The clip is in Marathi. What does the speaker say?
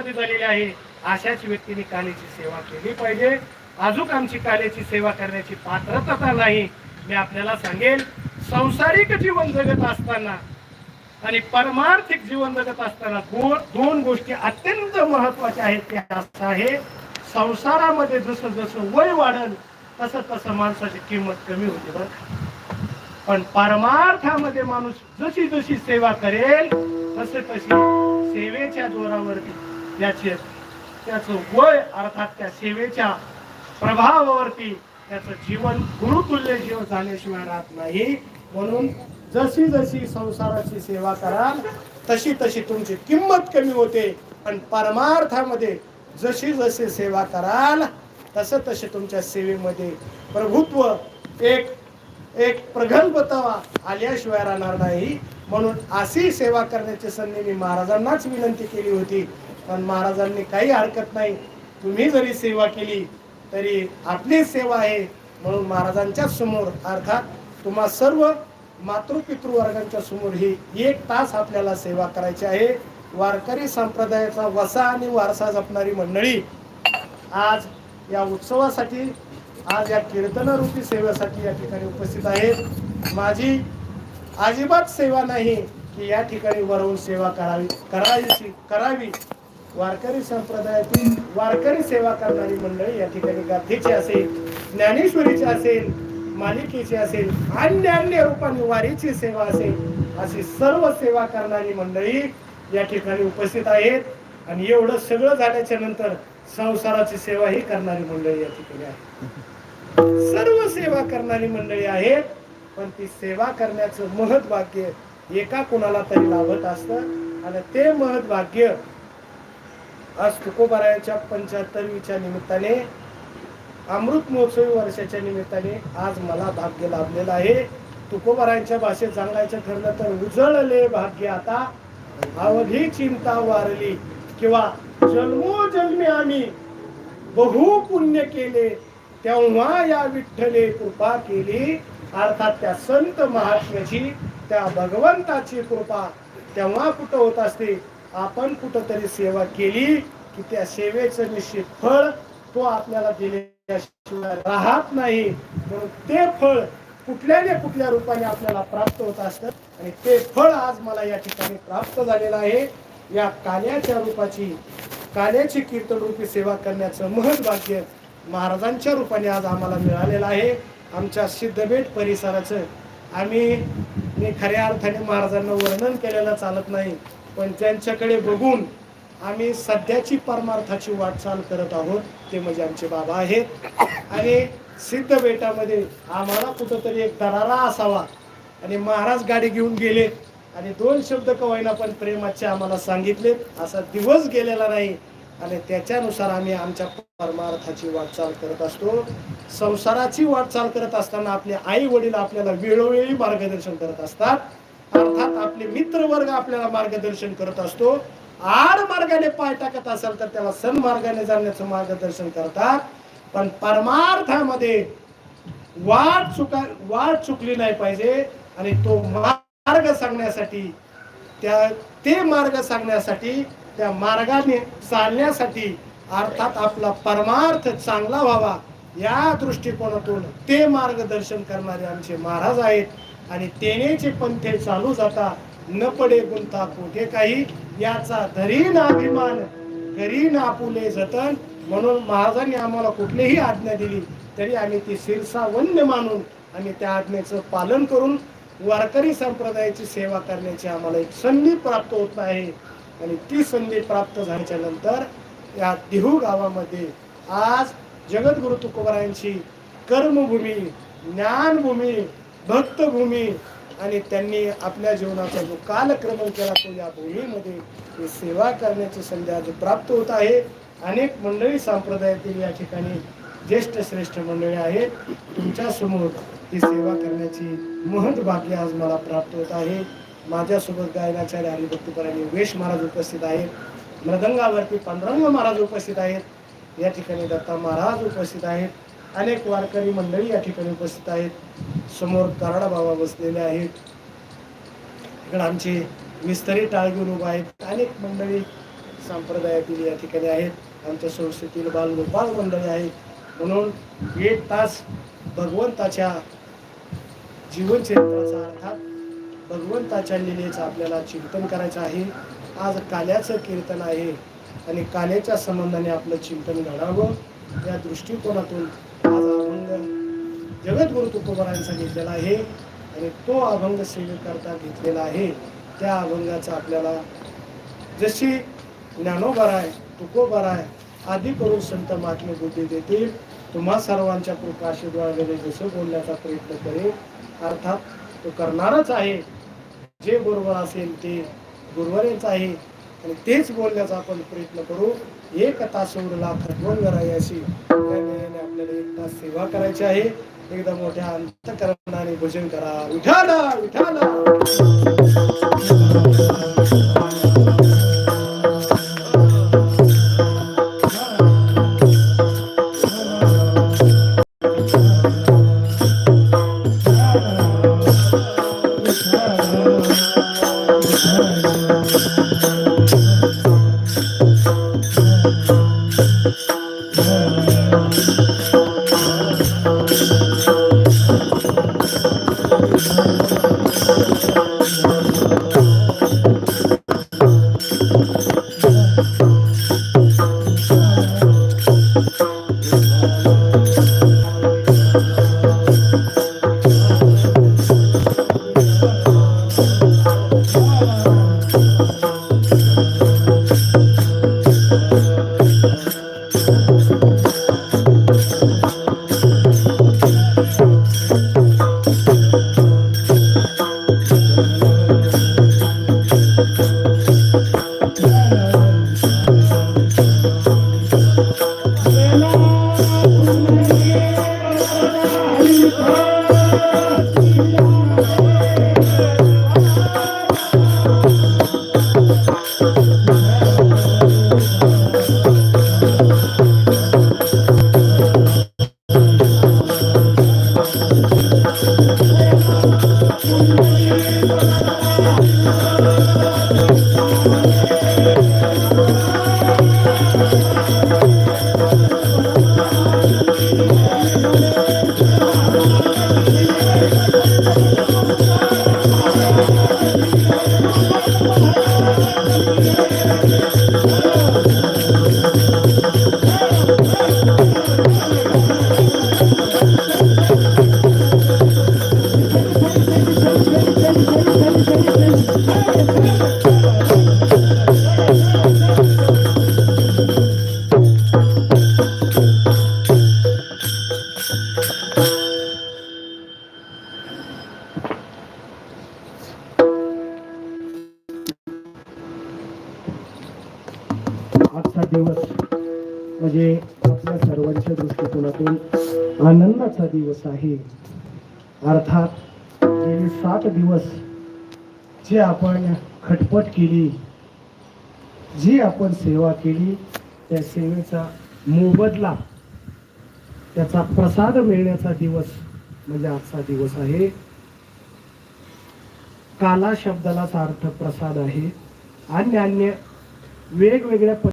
मध्ये झालेली आहे. अशाच व्यक्तीने कालेची सेवा केली पाहिजे. अजून आमची कालेची सेवा करण्याची पात्रता नाही मी आपल्याला सांगेल संसारिक जीवन जगत असताना आणि परमार्थिक जीवन जगत असताना दोन दोन गोष्टी अत्यंत महत्त्वाच्या आहेत. ते असं आहे संसारामध्ये जसं जसं वय वाढल तसं तसं माणसाची किंमत कमी होते बरं पण परमार्थामध्ये माणूस जशी जशी सेवा करेल तसे तशी सेवेच्या जोरावरती त्याचे त्याचं वय अर्थात त्या सेवेच्या प्रभावावरती त्याचं जीवन गुरुतुल्य जीवन झाल्याशिवाय राहत नाही. म्हणून जशी जशी संसाराची सेवा कराल तशी तशी तुमची किंमत कमी होते. पण परमार्थामध्ये जशी जशी सेवा कराल तसं तसे तुमच्या सेवेमध्ये प्रभुत्व एक एक प्रगल्भतावा आल्याशिवाय राहणार नाही. म्हणून अशी सेवा करण्याची संधी मी महाराजांनाच विनंती केली होती. पण महाराजांनी काही हरकत नाही. तुम्ही जरी सेवा केली तरी आपली सेवा आहे. म्हणून महाराजांच्या समोर अर्थात तुम्हा सर्व मातृपितृवर्गांच्या समोर ही एक तास आपल्याला सेवा करायची आहे. वारकरी संप्रदायाचा वसा आणि वारसा जपणारी मंडळी आज या उत्सवासाठी आज या कीर्तनरूपी सेवेसाठी या ठिकाणी उपस्थित आहेत. माझी अजिबात सेवा नाही की या ठिकाणी वरवून सेवा करावी करायची करावी. वारकरी संप्रदायातील वारकरी सेवा करणारी मंडळी या ठिकाणी गाथेची असेल ज्ञानेश्वरीची असेल मालिकेची असेल अन्य अन्य रूपाने वारीची सेवा असेल अशी सर्व सेवा करणारी मंडळी या ठिकाणी उपस्थित आहेत. आणि एवढं सगळं झाल्याच्यानंतर संसाराची सेवा ही करणारी मंडळी या ठिकाणी आहे. सर्व सेवा करणारी मंडळी आहेत पण ती सेवा करण्याचं महत् भाग्य एका कुणाला तरी लाभत असतं. आणि ते महत् भाग्य आज तुकोबारायाच्या पंच्याहत्तरवीच्या निमित्ताने अमृत महोत्सवी वर्षाच्या निमित्ताने आज मला भाग्य लाभलेलं आहे. तुकोबारायांच्या भाषेत सांगायचं ठरलं तर उजळले भाग्य आता. अवधी चिंता वारली किंवा जन्मोजन्मी आम्ही बहु पुण्य केले. तेव्हा या विठ्ठले कृपा केली. अर्थात त्या संत महात्म्याची त्या भगवंताची कृपा तेव्हा कुठं होत असते. आपण कुठंतरी सेवा केली की त्या सेवेचं निश्चित फळ तो आपल्याला दिल्याशिवाय राहत नाही. म्हणून ते फळ कुठल्या ना कुठल्या रूपाने आपल्याला प्राप्त होत असतं आणि ते फळ आज मला या ठिकाणी प्राप्त झालेलं आहे. या काल्याच्या रूपाची काल्याची कीर्तन रूपी सेवा करण्याचं महत् भाग्य महाराजांच्या रूपाने आज आम्हाला मिळालेलं आहे. आमच्या सिद्धबेट परिसराचं आम्ही मी खऱ्या अर्थाने महाराजांना वर्णन केलेलं चालत नाही. पण त्यांच्याकडे बघून आम्ही सध्याची परमार्थाची वाटचाल करत आहोत. ते म्हणजे आमचे बाबा आहेत. आणि सिद्ध बेटामध्ये आम्हाला कुठंतरी एक दरारा असावा. आणि महाराज गाडी घेऊन गेले. आणि दोन शब्द कवायला पण प्रेमाचे आम्हाला सांगितले. असा दिवस गेलेला नाही. आणि त्याच्यानुसार आम्ही आमच्या परमार्थाची वाटचाल करत असतो. संसाराची वाटचाल करत असताना आपले आई वडील आपल्याला वेळोवेळी मार्गदर्शन करत असतात. अर्थात आपले मित्र वर्ग आपल्याला मार्गदर्शन करत असतो. आड मार्गाने पाय टाकत असेल तर त्याला सन्मार्गाने जाण्याचं मार्गदर्शन करतात. पण परमार्थामध्ये वाट चुका वाट चुकली नाही पाहिजे आणि तो मार्ग सांगण्यासाठी त्या ते मार्ग सांगण्यासाठी त्या मार्गाने चालण्यासाठी अर्थात आपला परमार्थ चांगला व्हावा या दृष्टिकोनातून ते मार्गदर्शन करणारे आमचे महाराज आहेत. आणि तेनेचे पंथे चालू जाता न पडे गुंता कोठे काही याचा धरी ना अभिमान करी ना आपुले जतन. म्हणून महाराजांनी आम्हाला कुठलीही आज्ञा दिली तरी आम्ही ती शिरसा वन्य मानून आम्ही त्या आज्ञेचं पालन करून वारकरी संप्रदायाची सेवा करण्याची आम्हाला एक संधी प्राप्त होत आहे. आणि ती संधी प्राप्त झाल्याच्यानंतर या देहू गावामध्ये आज जगद्गुरु तुकोबारायांची कर्मभूमी ज्ञानभूमी भक्तभूमी आणि त्यांनी आपल्या जीवनाचा जो कालक्रमण केला तो या भूमीमध्ये ही सेवा करण्याची संधी आज प्राप्त होत आहे. अनेक मंडळी संप्रदायातील या ठिकाणी ज्येष्ठ श्रेष्ठ मंडळी आहेत. तुमच्यासमोर ही सेवा करण्याची महत् भाग्य आज मला प्राप्त होत आहे. माझ्यासोबत गायनाचार्य हरिभक्तीपरायणी वेश महाराज उपस्थित आहेत. मृदंगावरती पांडुरंग महाराज उपस्थित आहेत. या ठिकाणी दत्ता महाराज उपस्थित आहेत. अनेक वारकरी मंडळी या ठिकाणी उपस्थित आहेत. समोर कराडा बाबा बसलेले आहेत. इकडे आमचे विस्तरी टाळगीर उभा आहेत. अनेक मंडळी संप्रदायातील या ठिकाणी आहेत. आमच्या संस्थेतील बालगोपाल मंडळी आहेत. म्हणून एक तास भगवंताच्या जीवनचरित्राचा अर्थात भगवंताच्या लिलेचं आपल्याला चिंतन करायचं आहे. आज काल्याचं कीर्तन आहे. आणि काल्याच्या संबंधाने आपलं चिंतन घडावं या दृष्टिकोनातून जगद्गुरु तुकोबरांचा घेतलेला आहे आणि तो अभंग सेवेकरता घेतलेला आहे. त्या अभंगाचा आपल्याला जशी ज्ञानोबराय तुकोबराय आदी करून संत महात्मे बुद्धी देतील तुम्हा सर्वांच्या कृपाशीर्वादाने जसं बोलण्याचा प्रयत्न करेल अर्थात तो करणारच आहे. जे बरोबर असेल ते गुरुवरेच आहे. आणि तेच बोलण्याचा आपण प्रयत्न करू. एक तास उरला खटवंगरायाशी त्या आपल्याला सेवा करायची आहे. एकदा मोठ्या अंतकरणाने भजन करा. विठाला विठाला Yeah. आजचा दिवस म्हणजे आपल्या सर्वांच्या दृष्टिकोनातून आनंदाचा दिवस आहे. अर्थात गेले सात दिवस जे आपण खटपट केली जी आपण सेवा केली त्या सेवेचा मोबदला त्याचा प्रसाद मिळण्याचा दिवस म्हणजे आजचा दिवस आहे. काला शब्दालाच अर्थ प्रसाद आहे. अन्य अन्य वेगवेगळ्या